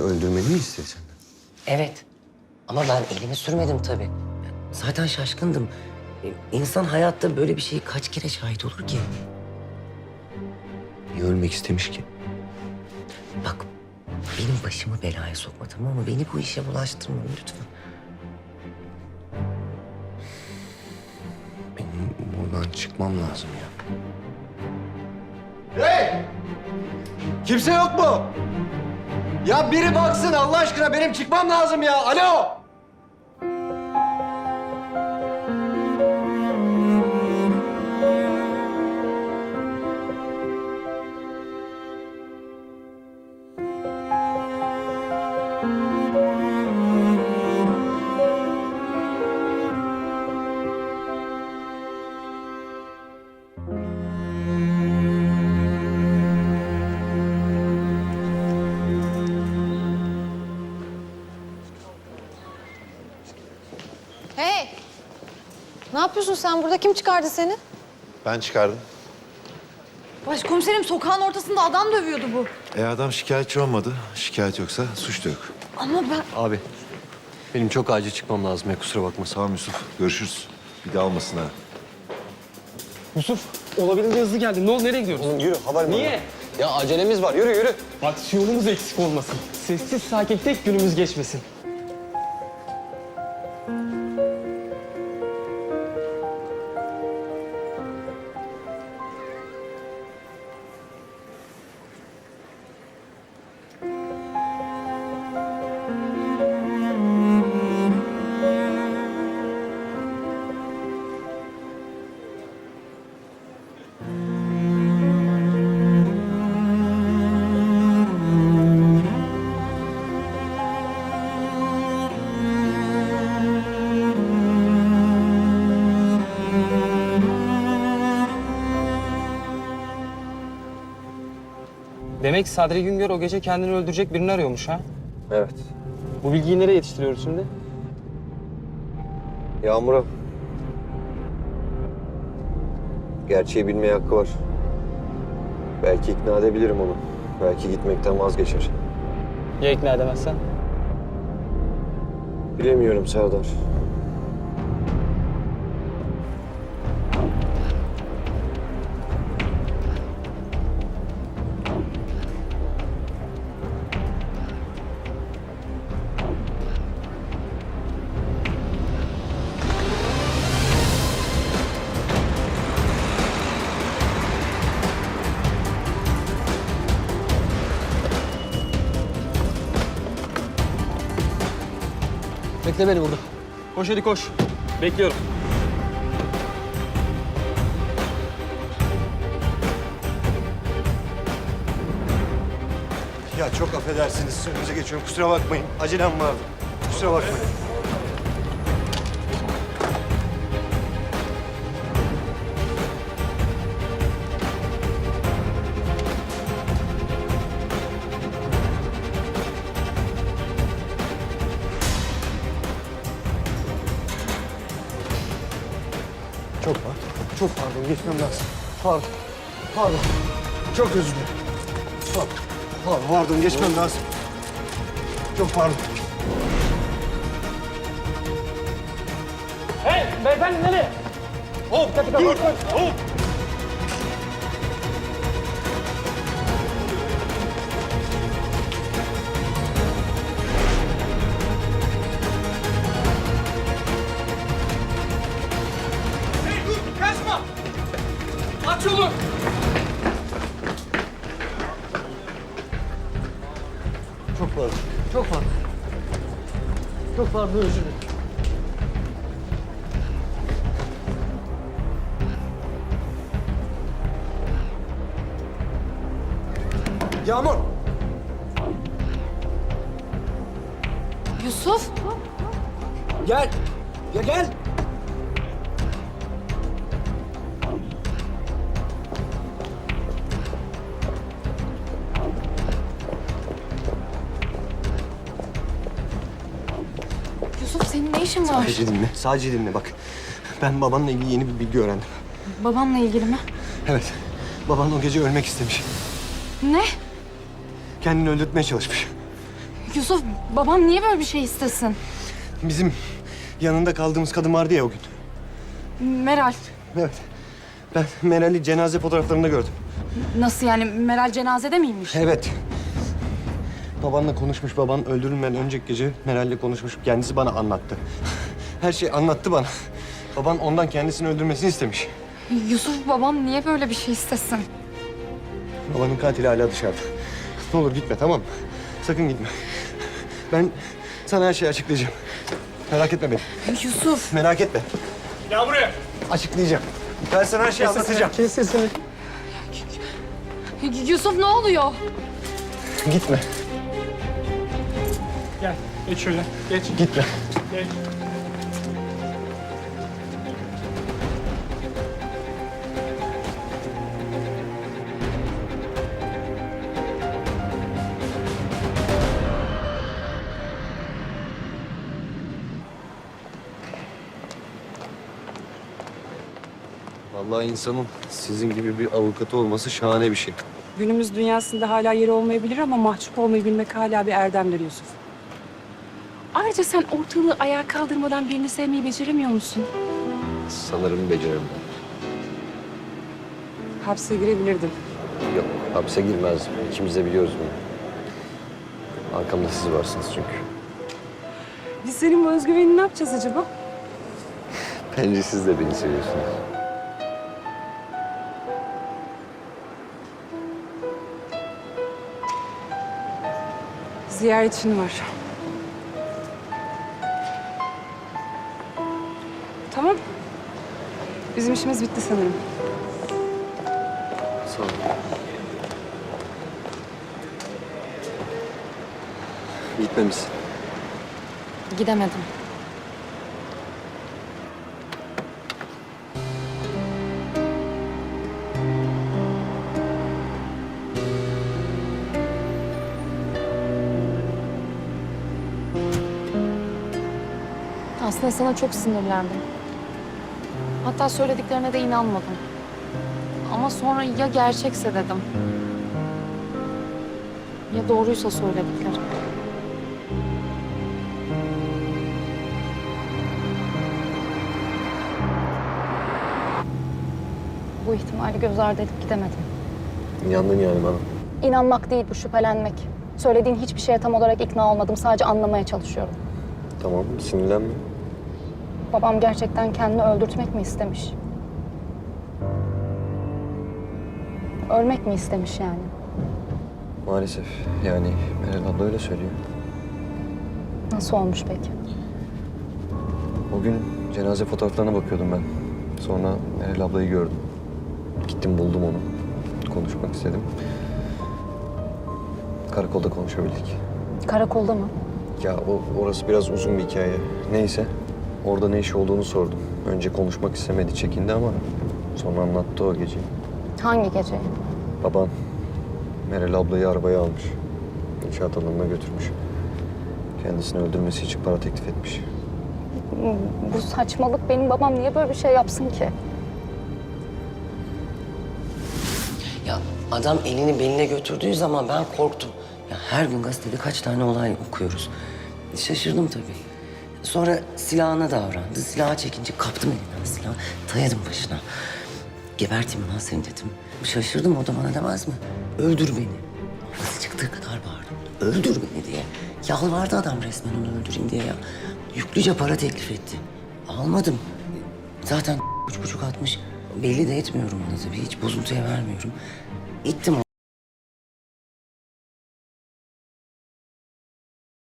öldürmeni mi istedi senden? Evet. Ama ben elimi sürmedim tabii. Zaten şaşkındım. E, İnsan hayatta böyle bir şeyi kaç kere şahit olur ki? Niye ölmek istemiş ki? Bak benim başımı belaya sokma tamam mı? Beni bu işe bulaştırma lütfen. Benim buradan çıkmam lazım ya. Kimse yok mu? Ya biri baksın Allah aşkına benim çıkmam lazım ya. Alo. Hey! Ne yapıyorsun sen burada? Kim çıkardı seni? Ben çıkardım. Başkomiserim sokağın ortasında adam dövüyordu bu. E adam şikayetçi olmadı. Şikayet yoksa suç da yok. Ama ben... Abi benim çok acil çıkmam lazım ya kusura bakma. Tamam Yusuf. Görüşürüz. Bir daha olmasın ha. Yusuf, olabildiğince hızlı geldin. Ne oldu, nereye gidiyoruz? Yürü havalimanı. Niye? Ya acelemiz var yürü yürü. Aksiyonumuz eksik olmasın. Sessiz sakin tek günümüz geçmesin. Demek Sadri Güngör o gece kendini öldürecek birini arıyormuş ha? Evet. Bu bilgiyi nereye yetiştiriyoruz şimdi? Yağmur'a. Gerçeği bilmeye hakkı var. Belki ikna edebilirim onu. Belki gitmekten vazgeçer. Ya ikna edemezsen? Bilemiyorum Serdar. Bekle beni burada. Koş hadi koş. Bekliyorum. Ya çok affedersiniz. Önünüze geçiyorum. Kusura bakmayın. Acelem vardı. Kusura bakmayın. Çok pardon. Geçmem lazım. Pardon. Pardon. Çok özür dilerim. Pardon. Pardon, pardon. Geçmem lazım. Çok pardon. Hey beyefendi nereye? Hop dur hop. Aç yolu. Çok pardon. Çok pardon. Çok pardon. Özür dilerim. Yağmur. Yusuf? Gel. Ya gel. Ne işin var? Sadece dinle. Sadece dinle bak. Ben babanla ilgili yeni bir bilgi öğrendim. Babamla ilgili mi? Evet. Baban o gece ölmek istemiş. Ne? Kendini öldürtmeye çalışmış. Yusuf babam niye böyle bir şey istesin? Bizim yanında kaldığımız kadın vardı ya o gün. Meral Evet. Ben Meral'i cenaze fotoğraflarında gördüm. nasıl yani Meral cenazede miymiş? Evet. Babanla konuşmuş. Baban öldürülmeden önceki gece Meral'le konuşmuş. Kendisi bana anlattı. Her şeyi anlattı bana. Baban ondan kendisini öldürmesini istemiş. Yusuf babam niye böyle bir şey istesin? Babanın katili hala dışarıda. Ne olur gitme tamam mı? Sakın gitme. Ben sana her şeyi açıklayacağım. Merak etme beni. Yusuf Merak etme. Gel buraya. Açıklayacağım. Ben sana her şeyi anlatacağım. Kes sesini. Yusuf ne oluyor? Gitme. Gel. Geç şöyle. Geç. Gitme. Geç. Vallahi insanın sizin gibi bir avukatı olması şahane bir şey. Günümüz dünyasında hala yeri olmayabilir ama mahcup olmayı bilmek hala bir erdemdir Yusuf. Ayrıca sen ortalığı ayağa kaldırmadan birini sevmeyi beceremiyor musun? Sanırım beceremem. Hapse girebilirdin. Yok, hapse girmez. İkimiz de biliyoruz bunu. Arkamda siz varsınız çünkü. Biz senin bu özgüvenini ne yapacağız acaba? Bence siz de beni seviyorsunuz. Ziyaretçin var. Tamam. Bizim işimiz bitti sanırım. Sağ olun. Gitmemişsin. Gidemedim. Aslında sana çok sinirlendim. Hatta söylediklerine de inanmadım. Ama sonra ya gerçekse dedim. Ya doğruysa söyledikleri. Bu ihtimali göz ardı edip gidemedim. İnandın yani bana. İnanmak değil bu şüphelenmek. Söylediğin hiçbir şeye tam olarak ikna olmadım. Sadece anlamaya çalışıyorum. Tamam, sinirlenme. Babam gerçekten kendini öldürtmek mi istemiş? Ölmek mi istemiş yani? Maalesef. Yani Meral abla öyle söylüyor. Nasıl olmuş peki? O gün cenaze fotoğraflarına bakıyordum ben. Sonra Meral ablayı gördüm. Gittim buldum onu. Konuşmak istedim. Karakolda konuşabildik. Karakolda mı? Ya o, orası biraz uzun bir hikaye. Neyse. Orada ne iş olduğunu sordum. Önce konuşmak istemedi, çekindi ama sonra anlattı o geceyi. Hangi gece? Baban Meral ablayı arabaya almış. İnşaat alanına götürmüş. Kendisini öldürmesi için para teklif etmiş. Bu saçmalık benim babam niye böyle bir şey yapsın ki? Ya adam elini beline götürdüğü zaman ben korktum. Ya her gün gazetede kaç tane olay okuyoruz. Şaşırdım tabii. Sonra silahına davrandı. Silahı çekince kaptım elinden silahı. Dayadım başına. Geberteyim lan seni dedim. Şaşırdım o da bana demez mi? Öldür beni. Nasıl çıktığı kadar bağırdım. Öldür beni diye. Yalvardı adam resmen onu öldüreyim diye ya. Yüklüce para teklif etti. Almadım. Zaten üç buçuk atmış. Belli de etmiyorum ona tabii. Hiç bozuntuya vermiyorum. İttim